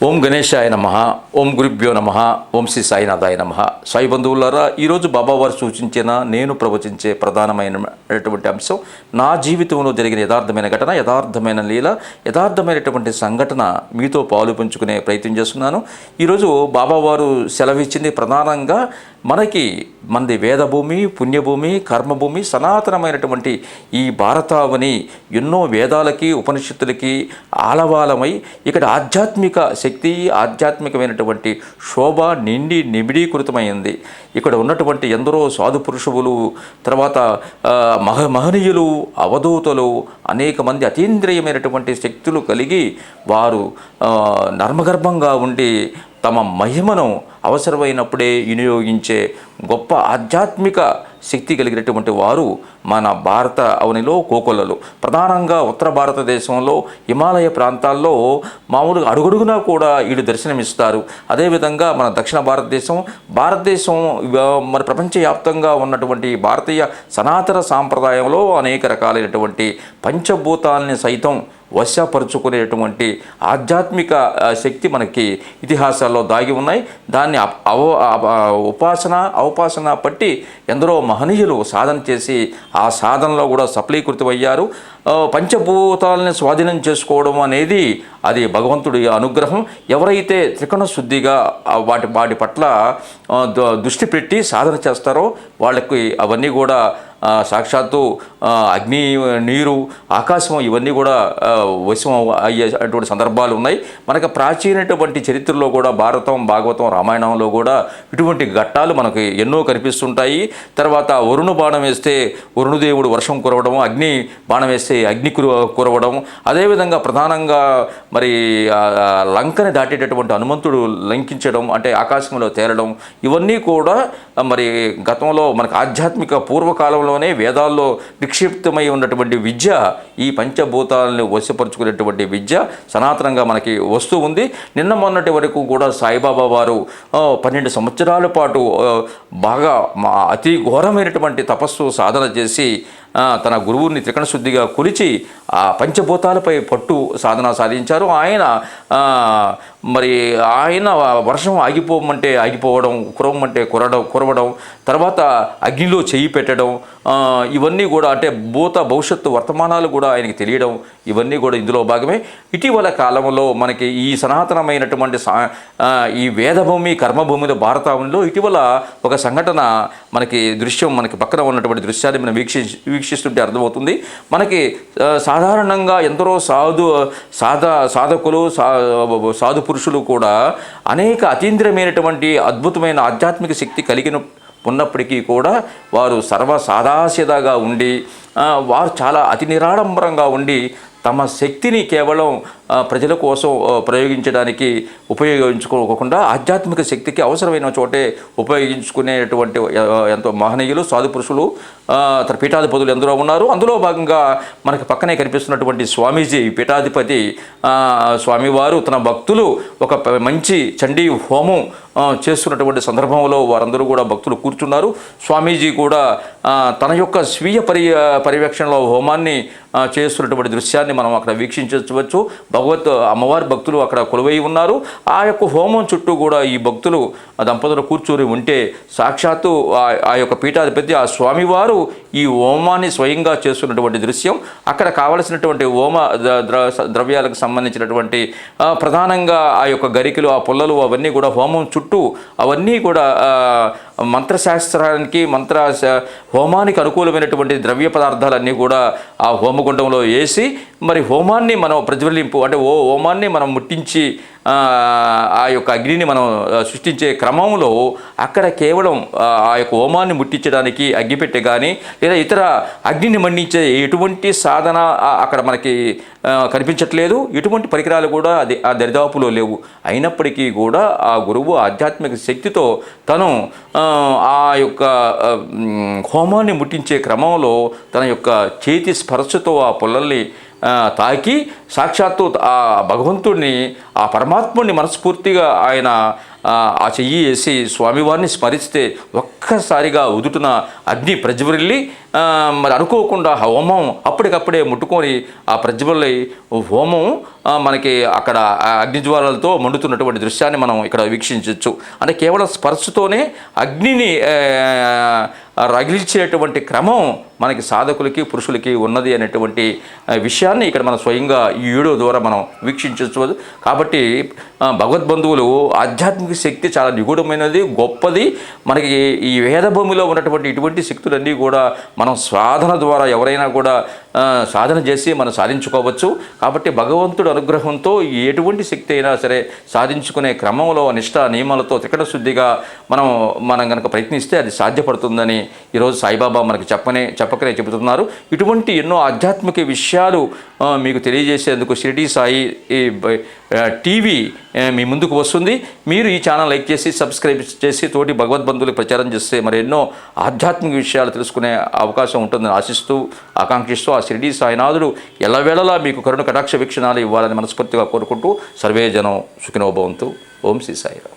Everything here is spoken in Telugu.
ఓం గణేశాయ నమ ఓం గురుభ్యో నమ ఓం శ్రీ సాయినాథాయ నమ. సాయి బంధువులారా ఈరోజు బాబావారు సూచించిన నేను ప్రవచించే ప్రధానమైనటువంటి అంశం నా జీవితంలో జరిగిన యథార్థమైన ఘటన యథార్థమైన లీల యథార్థమైనటువంటి సంఘటన మీతో పాలు పంచుకునే ప్రయత్నం చేస్తున్నాను. ఈరోజు బాబావారు సెలవిచ్చింది ప్రధానంగా మనకి మనది వేదభూమి పుణ్యభూమి కర్మభూమి సనాతనమైనటువంటి ఈ భారతావని ఎన్నో వేదాలకి ఉపనిషత్తులకి ఆలవాలమై ఇక్కడ ఆధ్యాత్మిక శక్తి ఆధ్యాత్మికమైనటువంటి శోభ నిండి నిబిడీకృతమైంది. ఇక్కడ ఉన్నటువంటి ఎందరో సాధు పురుషువులు తర్వాత మహ మహనీయులు అవధూతలు అనేక మంది అతీంద్రియమైనటువంటి శక్తులు కలిగి వారు నర్మగర్భంగా ఉండి తమ మహిమను అవసరమైనప్పుడే వినియోగించే గొప్ప ఆధ్యాత్మిక శక్తి కలిగినటువంటి వారు మన భారత అవనిలో కోకొల్లలు. ప్రధానంగా ఉత్తర భారతదేశంలో హిమాలయ ప్రాంతాల్లో మామూలుగా అడుగడుగునా కూడా వీళ్ళు దర్శనమిస్తారు. అదేవిధంగా మన దక్షిణ భారతదేశం భారతదేశం మన ప్రపంచవ్యాప్తంగా ఉన్నటువంటి భారతీయ సనాతన సాంప్రదాయంలో అనేక రకాలైనటువంటి పంచభూతాలని సైతం వశపరుచుకునేటువంటి ఆధ్యాత్మిక శక్తి మనకి ఇతిహాసాల్లో దాగి ఉన్నాయి. దాన్ని అవ ఉపాసన అవపాసన పట్టి ఎందరో మహనీయులు సాధన చేసి ఆ సాధనలో కూడా సఫలీకృతమయ్యారు. పంచభూతాలని స్వాధీనం చేసుకోవడం అనేది అది భగవంతుడి అనుగ్రహం. ఎవరైతే త్రికణ శుద్ధిగా వాటి వాటి పట్ల దృష్టి పెట్టి సాధన చేస్తారో వాళ్ళకి అవన్నీ కూడా సాక్షాత్తు అగ్ని నీరు ఆకాశం ఇవన్నీ కూడా వశం అయ్యేటువంటి సందర్భాలు ఉన్నాయి. మనకు ప్రాచీనటువంటి చరిత్రలో కూడా భారతం భాగవతం రామాయణంలో కూడా ఇటువంటి ఘట్టాలు మనకి ఎన్నో కనిపిస్తుంటాయి. తర్వాత వరుణ బాణం వేస్తే వరుణదేవుడు వర్షం కురవడం అగ్ని బాణం వేస్తే అగ్ని కురు కురవడం. అదేవిధంగా ప్రధానంగా మరి లంకని దాటేటటువంటి హనుమంతుడు లంకించడం అంటే ఆకాశంలో తేలడం ఇవన్నీ కూడా మరి గతంలో మనకు ఆధ్యాత్మిక పూర్వకాలంలో పూర్వకాలంలోనే వేదాల్లో నిక్షిప్తమై ఉన్నటువంటి విద్య ఈ పంచభూతాలను వశపరుచుకునేటువంటి విద్య సనాతనంగా మనకి వస్తూ ఉంది. నిన్న మొన్నటి వరకు కూడా సాయిబాబా వారు పన్నెండు సంవత్సరాల పాటు బాగా అతి ఘోరమైనటువంటి తపస్సు సాధన చేసి తన గురువుని త్రికణ శుద్ధిగా కొలిచి ఆ పంచభూతాలపై పట్టు సాధన సాధించారు. ఆయన మరి ఆయన వర్షం ఆగిపోమంటే ఆగిపోవడం కురవమంటే కురడం కురవడం తర్వాత అగ్నిలో చేయి పెట్టడం ఇవన్నీ కూడా అంటే భూత భవిష్యత్తు వర్తమానాలు కూడా ఆయనకి తెలియడం ఇవన్నీ కూడా ఇందులో భాగమే. ఇటీవల కాలంలో మనకి ఈ సనాతనమైనటువంటి సా ఈ వేదభూమి కర్మభూమిలో భారతంలో ఇటీవల ఒక సంఘటన మనకి దృశ్యం మనకి పక్కన ఉన్నటువంటి దృశ్యాన్ని మనం వీక్షి వీక్షిస్తుంటే అర్థమవుతుంది. మనకి సాధారణంగా ఎందరో సాధు సాధ సాధకులు సా సాధు పురుషులు కూడా అనేక అతీంద్రియమైనటువంటి అద్భుతమైన ఆధ్యాత్మిక శక్తి కలిగిన ఉన్నప్పటికీ కూడా వారు సర్వసాదాసిదాగా ఉండి వారు చాలా అతి నిరాడంబరంగా ఉండి తమ శక్తిని కేవలం ప్రజల కోసం ప్రయోగించడానికి ఉపయోగించుకోకుండా ఆధ్యాత్మిక శక్తికి అవసరమైన చోటే ఉపయోగించుకునేటువంటి ఎంతో మహనీయులు సాధు పురుషులు తన పీఠాధిపతులు ఎందరో ఉన్నారు. అందులో భాగంగా మనకి పక్కనే కనిపిస్తున్నటువంటి స్వామీజీ పీఠాధిపతి స్వామివారు తన భక్తులు ఒక మంచి చండీ హోమం చేస్తున్నటువంటి సందర్భంలో వారందరూ కూడా భక్తులు కూర్చున్నారు. స్వామీజీ కూడా తన యొక్క స్వీయ పరి పర్యవేక్షణలో హోమాన్ని చేస్తున్నటువంటి దృశ్యాన్ని మనం అక్కడ వీక్షించవచ్చు. భగవత్ అమ్మవారి భక్తులు అక్కడ కొలువై ఉన్నారు. ఆ యొక్క హోమం చుట్టూ కూడా ఈ భక్తులు దంపతులు కూర్చొని ఉంటే సాక్షాత్తు ఆ- ఆ యొక్క పీఠాధిపతి ఆ స్వామివారు ఈ హోమాన్ని స్వయంగా చేస్తున్నటువంటి దృశ్యం అక్కడ కావలసినటువంటి హోమ ద్ర- ద్రవ్యాలకు సంబంధించినటువంటి ప్రధానంగా ఆ యొక్క గరికలు ఆ పుల్లలు అవన్నీ కూడా హోమం చుట్టూ అవన్నీ కూడా మంత్రశాస్త్రానికి మంత్ర హోమానికి అనుకూలమైనటువంటి ద్రవ్య పదార్థాలన్నీ కూడా ఆ హోమగుండంలో వేసి మరి హోమాన్ని మనం ప్రజ్వలింపు అంటే ఓ హోమాన్ని మనం ముట్టించి ఆ, యొక్క అగ్నిని మనం సృష్టించే క్రమంలో అక్కడ కేవలం ఆ, యొక్క హోమాన్ని ముట్టించడానికి అగ్గిపెట్టె కానీ లేదా ఇతర అగ్నిని మండించే ఎటువంటి సాధన అక్కడ మనకి కనిపించట్లేదు. ఎటువంటి పరికరాలు కూడా అది ఆ దరిదాపులో లేవు. అయినప్పటికీ కూడా ఆ గురువు ఆధ్యాత్మిక శక్తితో తను ఆ, యొక్క హోమాన్ని ముట్టించే క్రమంలో తన యొక్క చేతి స్పర్శతో ఆ పుల్లల్ని తాకి సాక్షాత్తు ఆ భగవంతుడిని ఆ పరమాత్ముడిని మనస్ఫూర్తిగా ఆయన ఆ చెయ్యి వేసి స్వామివారిని స్మరిస్తే ఒక్కసారిగా ఉదుటున అగ్ని ప్రజ్వరిల్లి మరి అనుకోకుండా ఆ హోమం అప్పటికప్పుడే ముట్టుకొని ఆ ప్రజ్వలి హోమం మనకి అక్కడ అగ్నిజ్వాలలతో మండుతున్నటువంటి దృశ్యాన్ని మనం ఇక్కడ వీక్షించవచ్చు అంటే కేవలం స్పర్శతోనే అగ్నిని రగిలిచేటువంటి క్రమం మనకి సాధకులకి పురుషులకి ఉన్నది అనేటువంటి విషయాన్ని ఇక్కడ మనం స్వయంగా ఈ వీడియో ద్వారా మనం వీక్షించవచ్చు. కాబట్టి భగవద్బంధువులు ఆధ్యాత్మిక శక్తి చాలా నిగూఢమైనది గొప్పది. మనకి ఈ వేద భూమిలో ఉన్నటువంటి ఇటువంటి శక్తులన్నీ కూడా మనం సాధన ద్వారా ఎవరైనా కూడా సాధన చేసి మనం సాధించుకోవచ్చు. కాబట్టి భగవంతుడు అనుగ్రహంతో ఎటువంటి శక్తి అయినా సరే సాధించుకునే క్రమంలో నిష్ట నియమాలతో త్రికట శుద్ధిగా మనం మనం కనుక ప్రయత్నిస్తే అది సాధ్యపడుతుందని ఈరోజు సాయిబాబా మనకి చెప్పనే చెప్ప చెప్పకనే చెబుతున్నారు. ఇటువంటి ఎన్నో ఆధ్యాత్మిక విషయాలు మీకు తెలియజేసేందుకు షిరిడి సాయి టీవీ మీ ముందుకు వస్తుంది. మీరు ఈ ఛానల్ లైక్ చేసి సబ్స్క్రైబ్ చేసి తోటి భగవద్బంధువులకు ప్రచారం చేస్తే మరి ఎన్నో ఆధ్యాత్మిక విషయాలు తెలుసుకునే అవకాశం ఉంటుందని ఆశిస్తూ ఆకాంక్షిస్తూ ఆ షిరిడి సాయినాథుడు ఎల్లవేళలా మీకు కరుణ కటాక్ష వీక్షణాలు ఇవ్వాలని మనస్ఫూర్తిగా కోరుకుంటూ సర్వేజనం సుఖినోభవంతు. ఓం శ్రీ సాయిరామ్.